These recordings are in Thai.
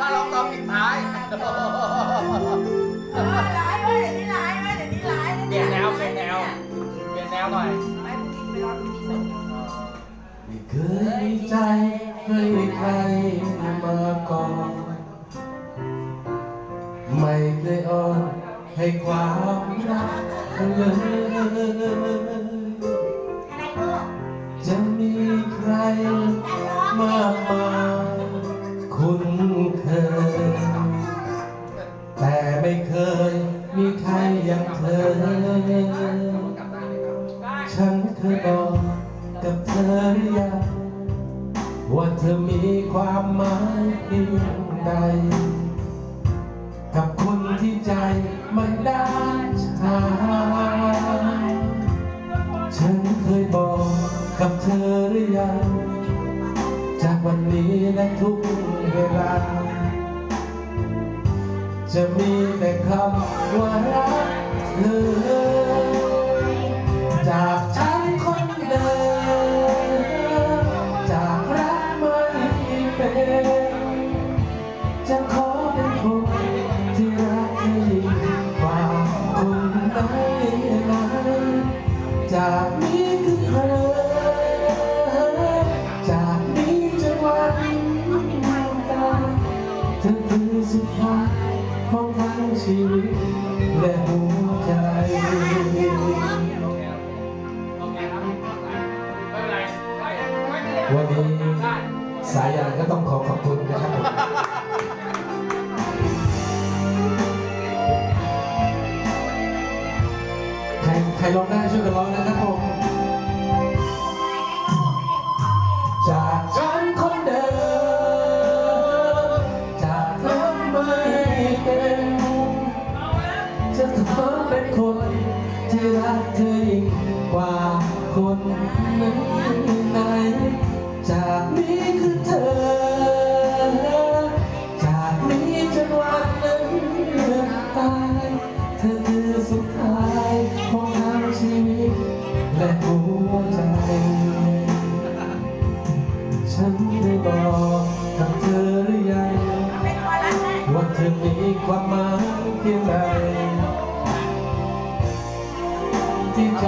ว่าลองตอบปิดท้ายเออร้ายเว้ยเดี๋ยวนี้ร้ายเว้ยเดี๋ยวนี้ร้ายะเปลี่ยนแนวเปลี่ยนแนวเปลี่ยนแนวหน่อยไม่พรุ่งนี้ไปรอพรุ่งนี้ส่งไม่เคยมีใจให้ใครมาก่อนไม่เคยอ่อนให้ความรักเลย ฉันเคยบอกกับเธอหรือยังว่าเธอมีความหมายเพียงใด กับคนที่ใจไม่ได้ชาฉันเคยบอกกับเธอหรือยัง จากวันนี้และทุกเวลา จะมีแต่คำว่ารักเธอ จะขอเป็นคนที่รักเธอยิ่งกว่าคนไหนไหนจากนี้คือเธอจากนี้จนวันตายเธอคือสุดท้ายของทั้งชีวิตและหัวใจวันนี้สายันก็ต้องขอขอบคุณนะครับ ครใครร้องได้ช่วยกันร้องนะครับผมจากฉันคนเดิมจากเธอไม่เป็นจะขอเป็นคนที่รักเธอยิ่งกว่าคนไหนไหนจากนี้คือเธอ จากนี้จนวัน แต่หัวใจ ฉันได้บอกกับเธอหรือยังว่าเธอมีความหมายเพียไใดที่เธ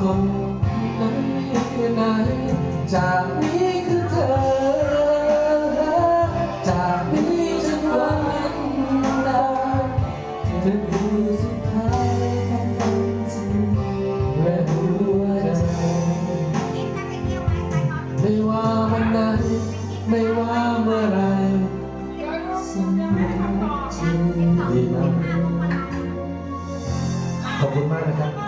คนไหนจากนี้คือเธอ จากนี้จนวันนั้นเธอคือสุดท้ายของควจริงและหัวใจไม่ว่าวันไหนไม่ว่าเมื่อไรสัมผัสที่ดีมากขอบคุณมากนะครับ